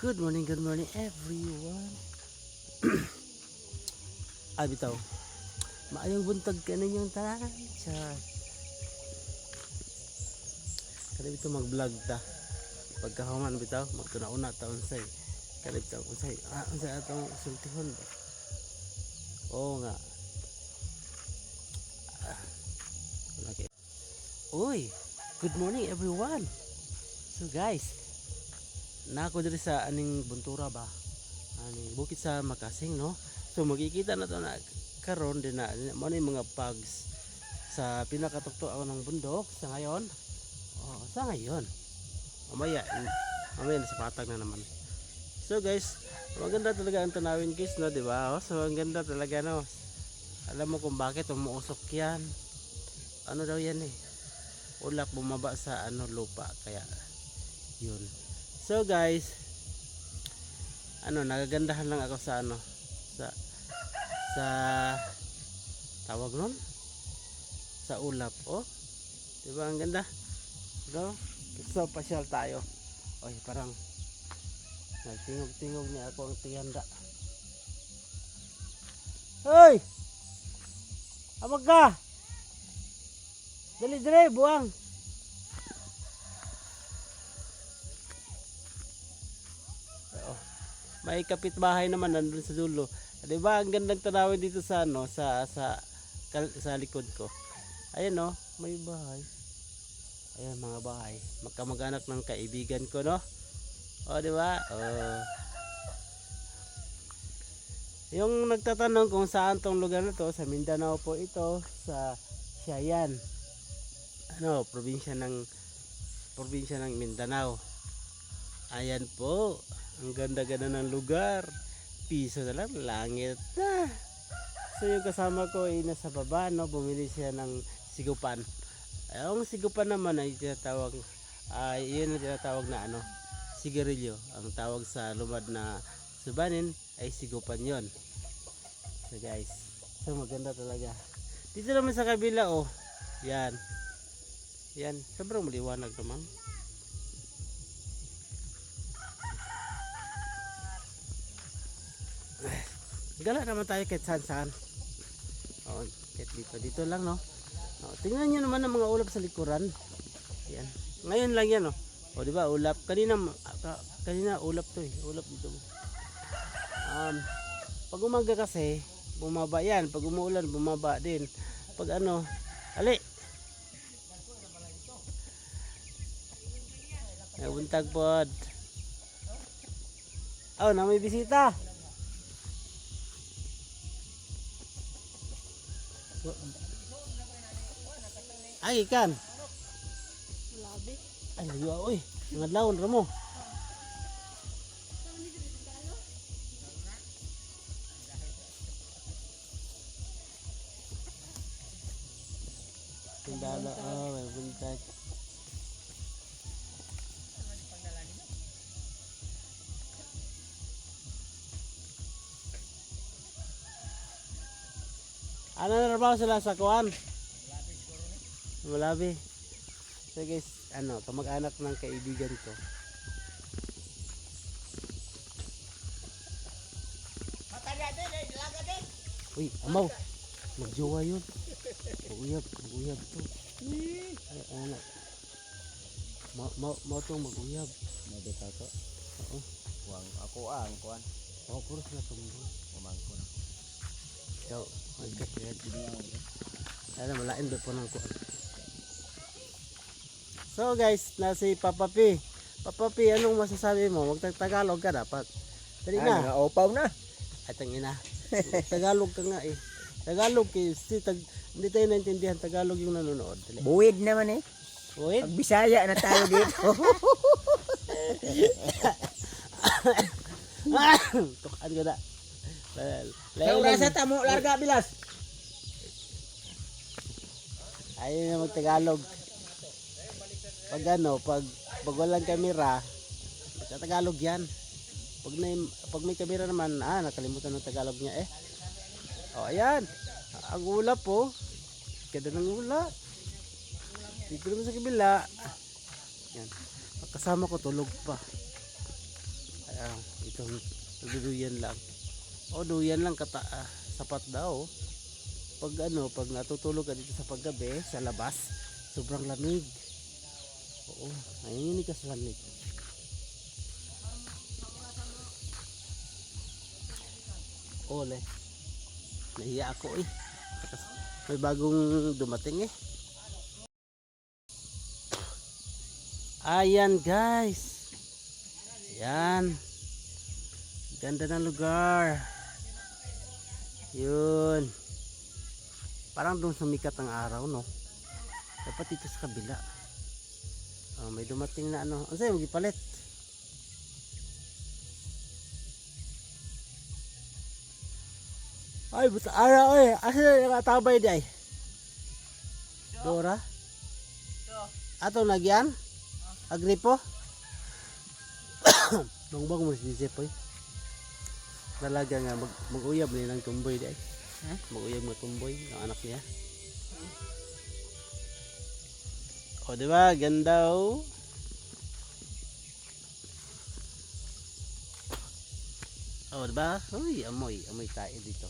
Good morning, good morning everyone. ah, bitaw. Maayong buntag ka ninyong tanan. Char. Kada bitaw mag-vlog ta. Pagkahuman bitaw, magtuna-una ta unsay. Kada bitaw unsay, ah, unsay atong sultihon ba? Oo nga. Ah. Okay. Uy, good morning everyone. So guys, na ako diri sa aning buntura ba? Aning bukit sa Makasing no? So makikita na to na karon din na mo yung mga pugs sa pinakatukto ako ng bundok sa ngayon. Oh sa ngayon. Mamaya mamaya sa patag na naman. So guys maganda talaga ang tanawin guys no? Di ba? Oh, so ang ganda talaga no? Alam mo kung bakit umuusok yan? Ano daw yan eh? Ulap bumaba sa ano lupa. Kaya yun So guys, ano nagagandahan lang ako sa ano sa sa tawag nun sa ulap oh. 'Di ba ang ganda? Go. So pasyal tayo. Oy, parang nagtingog-tingog ni ako ang tiyanda. Hoy! Amag ka! Dali dali, buwang! May kapitbahay naman nandun sa dulo. 'Di ba? Ang gandang tanawin dito sa ano, sa sa sa likod ko. Ayan no, may bahay. Ayan mga bahay. Magkamag-anak ng kaibigan ko, no? O, di ba? Oh. Yung nagtatanong kung saan tong lugar na to, sa Mindanao po ito, sa Siayan. Ano, probinsya ng probinsya ng Mindanao. Ayan po. Ang ganda-ganda ng lugar. Piso na lang, langit na. So yung kasama ko ay nasa baba, no? Bumili siya ng sigupan. Ang sigupan naman ay tinatawag, ay yun ang tinatawag na ano, sigarilyo. Ang tawag sa lumad na subanin ay sigupan yon. So guys, so maganda talaga. Dito naman sa kabila, oh. Yan. Yan, sobrang maliwanag naman. Gala naman tayo kahit saan saan. Oo, kahit dito. Dito lang, no? O, tingnan nyo naman ang mga ulap sa likuran. Yan. Ngayon lang yan, no? O, di ba, ulap. Kanina, ka- kanina ulap to eh. Ulap dito. Um, pag umaga kasi, bumaba yan. Pag umuulan, bumaba din. Pag ano, ali. Ay, buntag pod. Oh, na may bisita. Ay, ikan. Labi. Ay, layo oy. Mga laon ra mo. Tindala, oh, may buntag. Ano na trabaho sila sa kuan? Malabi. So guys, ano, kamag-anak ng kaibigan ko. Uy, amaw. Magjowa yun. Mag-uyab, mag-uyab to. Ay, anak. Ma ma ma tong mag-uyab. Mabita to. Oo. Kuang ako ang kuan. Oh, puros na tumbo. Umangkon. Ikaw, magkakiyat. Ano, malain ba po ng kuan. So guys, nasa si Papa P. Papa P, anong masasabi mo? Magtag-Tagalog ka dapat. Dali na. nga opaw na. Ay, tangina. Tagalog ka nga eh. Tagalog eh. Si, tag, hindi tayo naintindihan. Tagalog yung nanonood. Dali. Buwid naman eh. Wait. Pag Bisaya na tayo dito. Tukan ko na. Sa orasa tamo larga bilas. Ayaw na mag-Tagalog. Pag ano, pag, pag walang kamera, Tagalog yan. Pag, na, pag may kamera naman, ah, nakalimutan ng Tagalog niya eh. Oh, ayan. Ang ulap po. Ganda ng ulap. Dito naman sa kabila. Yan. Kasama ko tulog pa. Ah, itong duduyan lang. O duyan lang kata ah, sapat daw. Pag ano, pag natutulog ka dito sa paggabi sa labas, sobrang lamig. Oo, nanginginig ka sa lamig. Ole. Nahiya ako eh. May bagong dumating eh. Ayan guys. Ayan. Ganda ng lugar. Yun. Parang doon sumikat ang araw no. Dapat dito sa kabila. Oh, may dumating na ano. Ano sa'yo, magipalit? Ay, buta araw eh. Asa na nakatabay di ay? Dora? Ato nagyan? Agripo? Bangbang mo si Jeff eh. Talaga nga mag mag-uyab ni ng tumboy di ay. Ha? Mag-uyab ng tumboy ng anak niya. O di ba? Ganda oh. Oh, di ba? Uy, amoy, amoy tayo dito.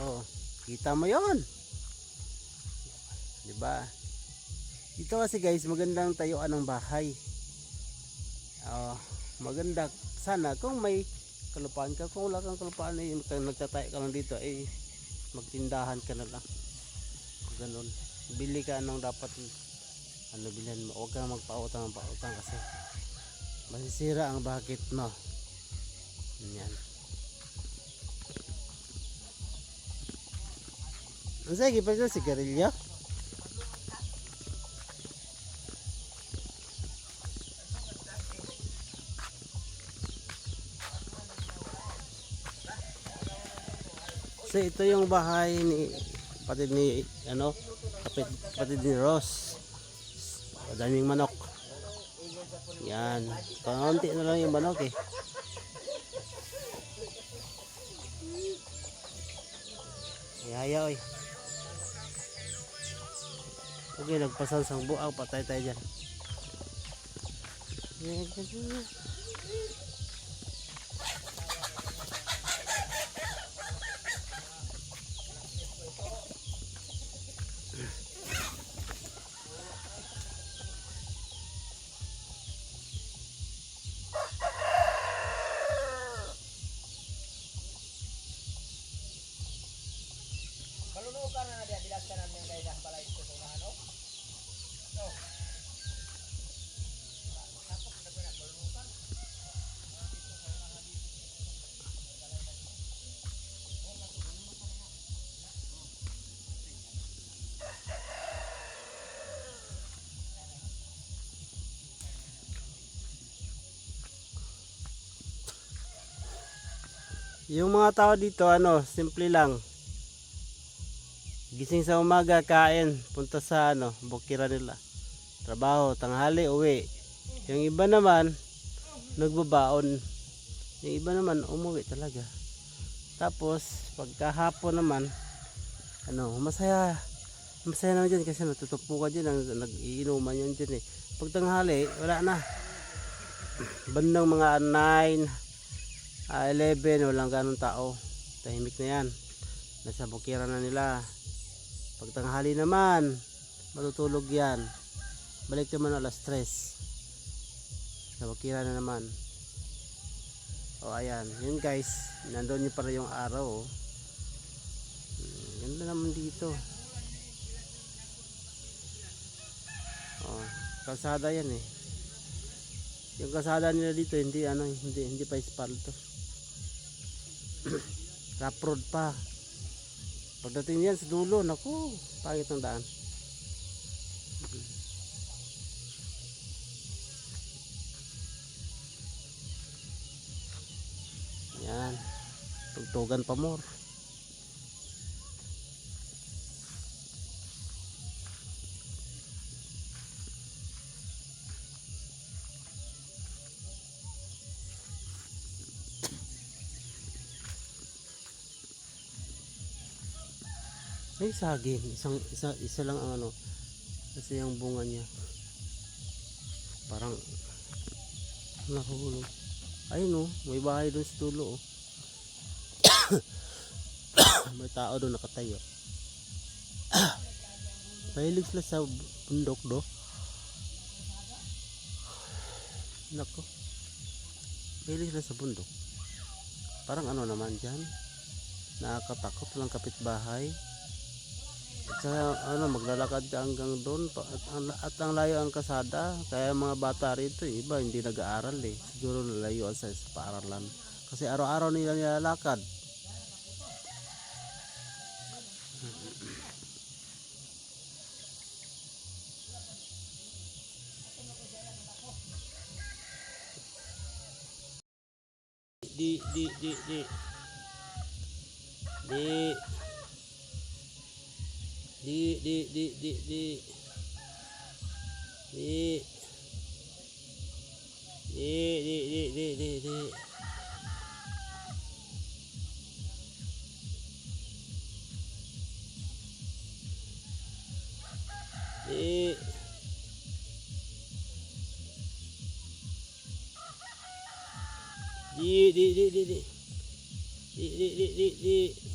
Oh, kita mo 'yon. Di ba? Dito kasi guys, magandang tayuan ng bahay. Oh, maganda sana kung may kalupaan ka, kung wala kang kalupaan eh, kung nagtatayo ka lang dito eh magtindahan ka na lang. Ganun. Bili ka ng dapat ano bilhan mo. Huwag kang magpautang ng pautang kasi masisira ang bakit mo. Yan. Sige pa si sigarilyo? So ito yung bahay ni kapatid ni ano kapatid, kapatid ni Ross. Daming manok. Yan. Kaunti na lang yung manok eh. Yaya oy. Okay, nagpasal sang buaw, patay tayo dyan. Na na diya, bilas ka namin dahil sa balay ko sa unahan, oh. Yung mga tao dito, ano, simple lang. Gising sa umaga, kain, punta sa ano, bukira nila. Trabaho, tanghali, uwi. Yung iba naman, nagbabaon. Yung iba naman, umuwi talaga. Tapos, pagkahapon naman, ano, masaya. Masaya naman dyan kasi natutupo ka dyan, ang- nag-iinuman yan dyan eh. Pag tanghali, wala na. Bandang mga 9, ah, 11, walang ganong tao. Tahimik na yan. Nasa bukira na nila. Pag tanghali naman, matutulog yan. Balik naman alas 3. Sa bukira na naman. O ayan, yun guys. Nandun yung para yung araw. Oh. Hmm, Ganda naman dito. Oh, kalsada yan eh. Yung kalsada nila dito hindi ano, hindi hindi pa espalto. Rough road pa. Pagdating niyan sa dulo, naku, pangit ng daan. Yan. Tugtugan pa more. Ay, saging. Isang, isa, isa lang ang ano. Kasi yung bunga niya. Parang Nahulog. Ayun oh, may bahay doon sa dulo oh. may tao doon nakatayo. Mahilig sila sa bundok do. Nako. Mahilig sila sa bundok. Parang ano naman dyan. Nakakatakot lang kapitbahay. At saka, ano, maglalakad ka hanggang doon pa- at, ang- at ang layo ang kasada. Kaya mga bata rito, eh, iba hindi nag-aaral eh. Siguro layo sa, sa paaralan. Kasi araw-araw nila nilalakad. Di, di, di, di. Di. Di, di, di, di, di. Di. Di, di, di, di, di, di. Di. Di, di, di, di, di. Di, di, di, di, di.